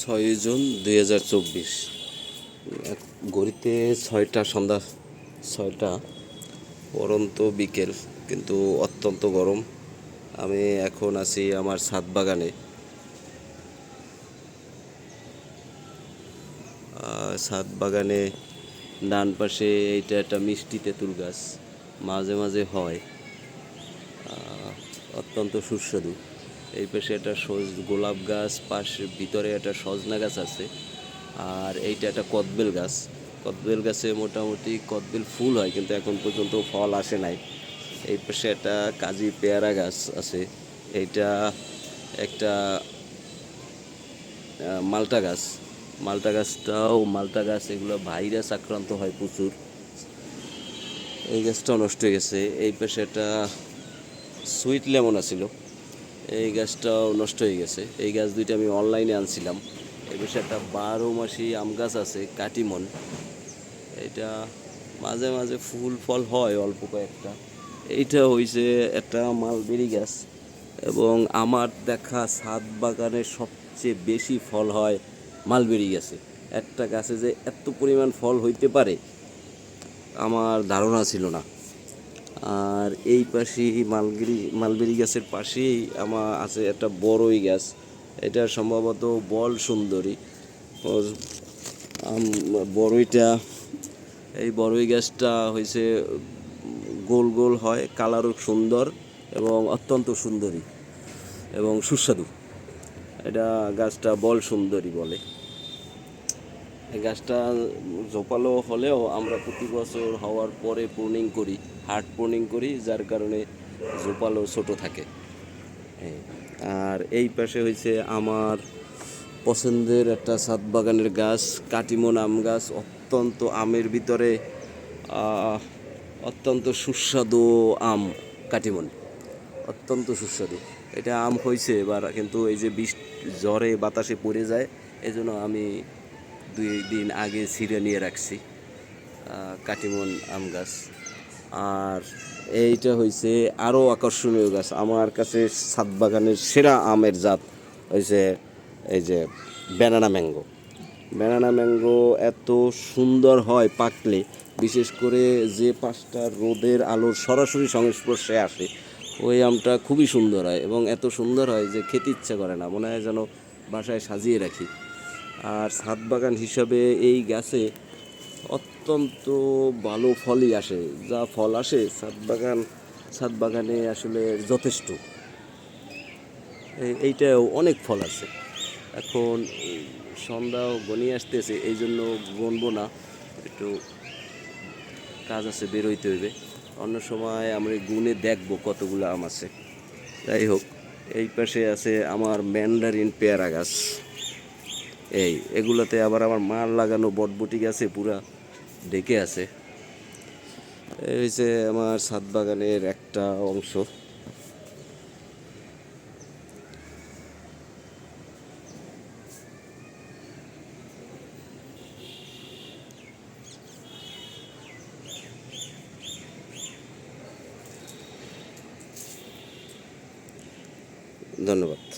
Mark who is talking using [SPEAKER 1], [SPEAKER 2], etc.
[SPEAKER 1] ছয় জুন দুই হাজার চব্বিশ। ঘড়িতে ছয়টা, সন্ধ্যা ছয়টা, পরন্ত বিকেল, কিন্তু অত্যন্ত গরম। আমি এখন আছি আমার ছাদ বাগানে। ছাদ বাগানে ডান পাশে এইটা একটা মিষ্টি তেঁতুল গাছ, মাঝে মাঝে হয়। অত্যন্ত সুস্বাদু। এই পাশে একটা সজ, গোলাপ গাছ, পাশে ভিতরে একটা সজনা গাছ আছে। আর এইটা একটা কদবেল গাছ। কদবেল গাছে মোটামুটি কদবেল ফুল হয়, কিন্তু এখন পর্যন্ত ফল আসে নাই। এই পাশে একটা কাজী পেয়ারা গাছ আছে। এইটা একটা মালটা গাছ। মালটা গাছটাও, মালটা গাছ এগুলো ভাইরাস আক্রান্ত হয় প্রচুর। এই গাছটাও নষ্ট হয়ে গেছে। এই পাশে একটা সুইট লেমন আছিল। এই গাছটাও নষ্ট হয়ে গেছে। এই গাছ দুইটা আমি অনলাইনে আনছিলাম। এই পাশে একটা বারো মাসি আম গাছ আছে, কাটিমন। এটা মাঝে মাঝে ফুল ফল হয় অল্প কয়েকটা। এইটা হইছে একটা মালবেরি গাছ এবং আমার দেখা ছাদ বাগানে সবচেয়ে বেশি ফল হয় মালবেরি গাছে। একটা গাছে যে এত পরিমাণ ফল হইতে পারে, আমার ধারণা ছিল না। আর এই পাশেই মালগিরি, মালবেরি গাছের পাশেই আমার আছে একটা বড়ই গাছ। এটা সম্ভবত বল সুন্দরী। বড়ইটা, এই বড়ই গাছটা হয়েছে গোল গোল হয়, কালারও সুন্দর এবং অত্যন্ত সুন্দরী এবং সুস্বাদু। এটা গাছটা বল সুন্দরী বলে। এই গাছটা জোপালো হলেও আমরা প্রতি বছর হওয়ার পরে প্রুনিং করি হার্ড প্রুনিং করি, যার কারণে জোপালো ছোট থাকে। আর এই পাশে হয়েছে আমার পছন্দের একটা ছাদ বাগানের গাছ কাটিমন আম গাছ, অত্যন্ত আমের ভিতরে অত্যন্ত সুস্বাদু আম কাটিমন অত্যন্ত সুস্বাদু। এটা আম হয়েছে এবার, কিন্তু এই যে বৃষ্টি জ্বরে বাতাসে পড়ে যায় এই জন্য আমি দুই দিন আগে ছিঁড়ে নিয়ে রাখছি কাটিমন আম গাছ। আর এইটা হয়েছে আরও আকর্ষণীয় গাছ। আমার কাছে ছাদ বাগানের সেরা আমের জাত হয়েছে এই যে ব্যানানা ম্যাঙ্গো। ব্যানানা ম্যাঙ্গো এত সুন্দর হয় পাকলে, বিশেষ করে যে পাঁচটা রোদের আলোর সরাসরি সংস্পর্শে আসে, ওই আমটা খুবই সুন্দর হয় এবং এত সুন্দর হয় যে খেতে ইচ্ছা করে না, মনে হয় যেন বাসায় সাজিয়ে রাখি। আর ছাদ বাগান হিসাবে এই গাছে অত্যন্ত ভালো ফলই আসে। যা ফল আসে, ছাদ বাগান, ছাদ বাগানে আসলে যথেষ্ট। এই- এইটাও অনেক ফল আছে। এখন এই সন্ধ্যাও গনিয়ে আসতেছে এই জন্য গনবো না। একটু কাজ আছে, বেরোইতে হইবে। অন্য সময় আমরা গুনে দেখব কতগুলো আম আছে। যাই হোক, এই পাশে আছে আমার ম্যান্ডারিন পেয়ারা গাছ। এই, এগুলোতে আবার আমার মার লাগানো বটবটি গাছে পুরা ডেকে আছে। এই হচ্ছে আমার ছাদ বাগানের একটা অংশ। ধন্যবাদ।